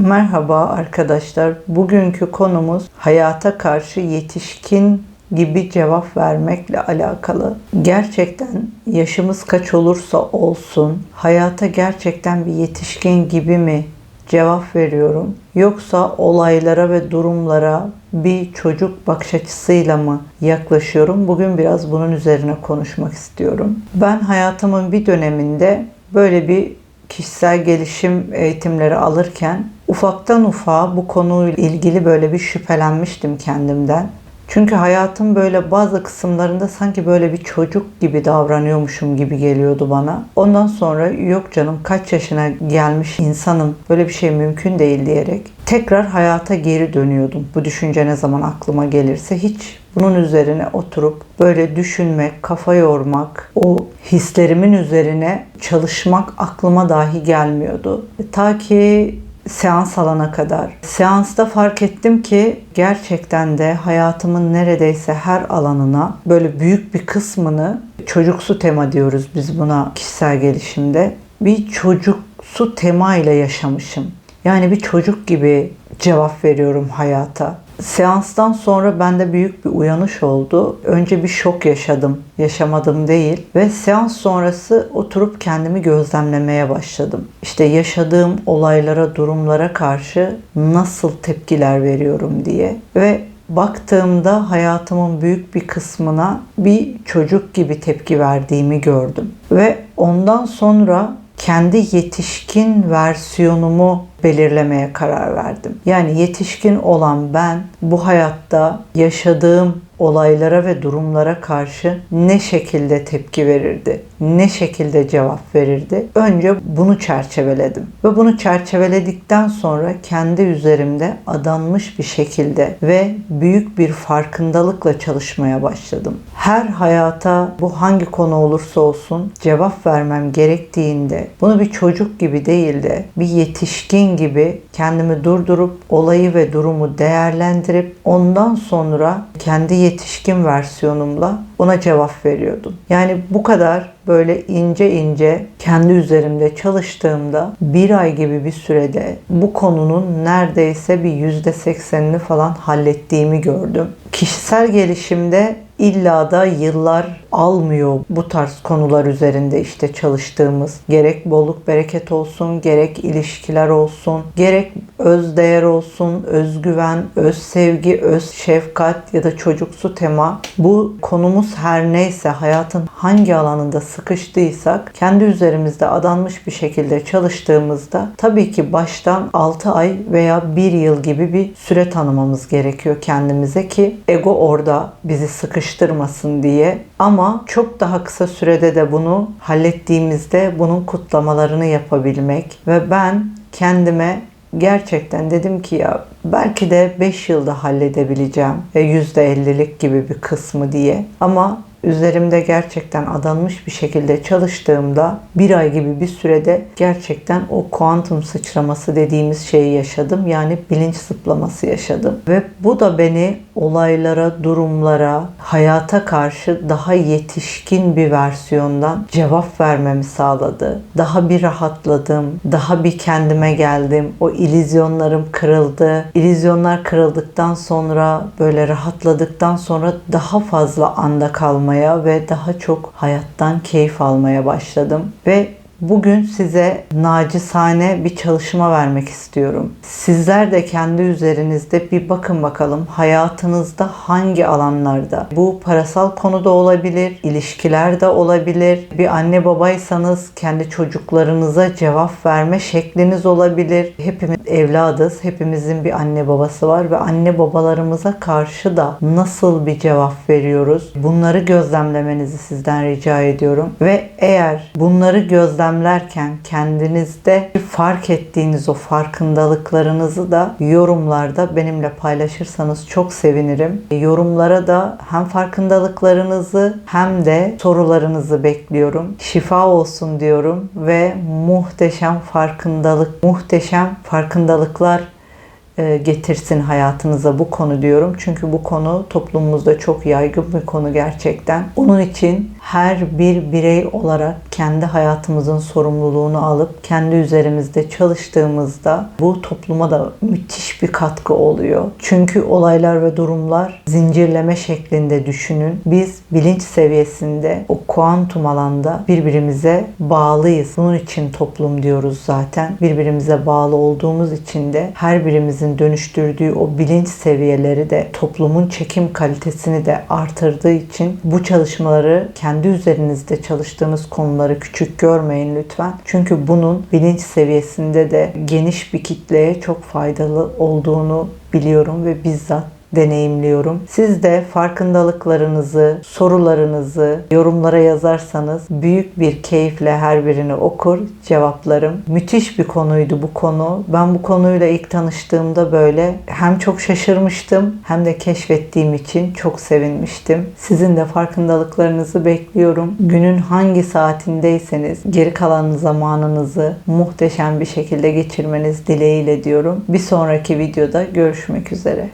Merhaba arkadaşlar. Bugünkü konumuz hayata karşı yetişkin gibi cevap vermekle alakalı. Gerçekten yaşımız kaç olursa olsun hayata gerçekten bir yetişkin gibi mi cevap veriyorum yoksa olaylara ve durumlara bir çocuk bakış açısıyla mı yaklaşıyorum? Bugün biraz bunun üzerine konuşmak istiyorum. Ben hayatımın bir döneminde böyle bir kişisel gelişim eğitimleri alırken ufaktan ufağa bu konuyla ilgili böyle bir şüphelenmiştim kendimden. Çünkü hayatım böyle bazı kısımlarında sanki böyle bir çocuk gibi davranıyormuşum gibi geliyordu bana. Ondan sonra yok canım kaç yaşına gelmiş insanın böyle bir şey mümkün değil diyerek tekrar hayata geri dönüyordum. Bu düşünce ne zaman aklıma gelirse hiç bunun üzerine oturup böyle düşünmek, kafa yormak, o hislerimin üzerine çalışmak aklıma dahi gelmiyordu. Ta ki seans alana kadar. Seansta fark ettim ki gerçekten de hayatımın neredeyse her alanına böyle büyük bir kısmını çocuksu tema diyoruz biz buna kişisel gelişimde. Bir çocuksu tema ile yaşamışım. Yani bir çocuk gibi cevap veriyorum hayata. Seanstan sonra bende büyük bir uyanış oldu. Önce bir şok yaşadım. Yaşamadım değil. Ve seans sonrası oturup kendimi gözlemlemeye başladım. İşte yaşadığım olaylara, durumlara karşı nasıl tepkiler veriyorum diye. Ve baktığımda hayatımın büyük bir kısmına bir çocuk gibi tepki verdiğimi gördüm. Ve ondan sonra kendi yetişkin versiyonumu belirlemeye karar verdim. Yani yetişkin olan ben bu hayatta yaşadığım olaylara ve durumlara karşı ne şekilde tepki verirdi? Ne şekilde cevap verirdi? Önce bunu çerçeveledim. Ve bunu çerçeveledikten sonra kendi üzerimde adanmış bir şekilde ve büyük bir farkındalıkla çalışmaya başladım. Her hayata bu hangi konu olursa olsun cevap vermem gerektiğinde bunu bir çocuk gibi değil de bir yetişkin gibi kendimi durdurup olayı ve durumu değerlendirip ondan sonra kendi yetişkin versiyonumla ona cevap veriyordum. Yani bu kadar böyle ince ince kendi üzerimde çalıştığımda bir ay gibi bir sürede bu konunun neredeyse bir yüzde seksenini falan hallettiğimi gördüm. Kişisel gelişimde illa da yıllar almıyor bu tarz konular üzerinde işte çalıştığımız. Gerek bolluk bereket olsun, gerek ilişkiler olsun, gerek öz değer olsun, özgüven, öz sevgi, öz şefkat ya da çocuksu tema. Bu konumuz her neyse hayatın hangi alanında sıkıştıysak kendi üzerimizde adanmış bir şekilde çalıştığımızda tabii ki baştan 6 ay veya 1 yıl gibi bir süre tanımamız gerekiyor kendimize ki ego orada bizi sıkıştırmasın diye. Ama çok daha kısa sürede de bunu hallettiğimizde bunun kutlamalarını yapabilmek ve ben kendime gerçekten dedim ki ya belki de 5 yılda halledebileceğim %50'lik gibi bir kısmı diye. Ama üzerimde gerçekten adanmış bir şekilde çalıştığımda bir ay gibi bir sürede gerçekten o kuantum sıçraması dediğimiz şeyi yaşadım. Yani bilinç zıplaması yaşadım. Ve bu da beni olaylara, durumlara, hayata karşı daha yetişkin bir versiyondan cevap vermemi sağladı. Daha bir rahatladım, daha bir kendime geldim. O ilizyonlarım kırıldı. İlizyonlar kırıldıktan sonra böyle rahatladıktan sonra daha fazla anda kalmaya ve daha çok hayattan keyif almaya başladım. Ve Bugün size nacizane bir çalışma vermek istiyorum. Sizler de kendi üzerinizde bir bakın bakalım hayatınızda hangi alanlarda bu parasal konuda olabilir, ilişkilerde olabilir. Bir anne babaysanız kendi çocuklarınıza cevap verme şekliniz olabilir. Hepimiz evladız. Hepimizin bir anne babası var ve anne babalarımıza karşı da nasıl bir cevap veriyoruz? Bunları gözlemlemenizi sizden rica ediyorum. Ve eğer bunları gözlem gözlemlerken kendinizde fark ettiğiniz o farkındalıklarınızı da yorumlarda benimle paylaşırsanız çok sevinirim. Yorumlara da hem farkındalıklarınızı hem de sorularınızı bekliyorum. Şifa olsun diyorum ve muhteşem farkındalık, muhteşem farkındalıklar getirsin hayatınıza bu konu diyorum. Çünkü bu konu toplumumuzda çok yaygın bir konu gerçekten. Onun için her bir birey olarak kendi hayatımızın sorumluluğunu alıp kendi üzerimizde çalıştığımızda bu topluma da müthiş bir katkı oluyor. Çünkü olaylar ve durumlar zincirleme şeklinde düşünün. Biz bilinç seviyesinde o kuantum alanda birbirimize bağlıyız. Bunun için toplum diyoruz zaten. Birbirimize bağlı olduğumuz için de her birimizin dönüştürdüğü o bilinç seviyeleri de toplumun çekim kalitesini de artırdığı için bu çalışmaları kendi üzerinizde çalıştığınız konuları küçük görmeyin lütfen. Çünkü bunun bilinç seviyesinde de geniş bir kitleye çok faydalı olduğunu biliyorum ve bizzat deneyimliyorum. Siz de farkındalıklarınızı, sorularınızı yorumlara yazarsanız büyük bir keyifle her birini okur, cevaplarım. Müthiş bir konuydu bu konu. Ben bu konuyla ilk tanıştığımda böyle hem çok şaşırmıştım hem de keşfettiğim için çok sevinmiştim. Sizin de farkındalıklarınızı bekliyorum. Günün hangi saatindeyseniz geri kalan zamanınızı muhteşem bir şekilde geçirmeniz dileğiyle diyorum. Bir sonraki videoda görüşmek üzere.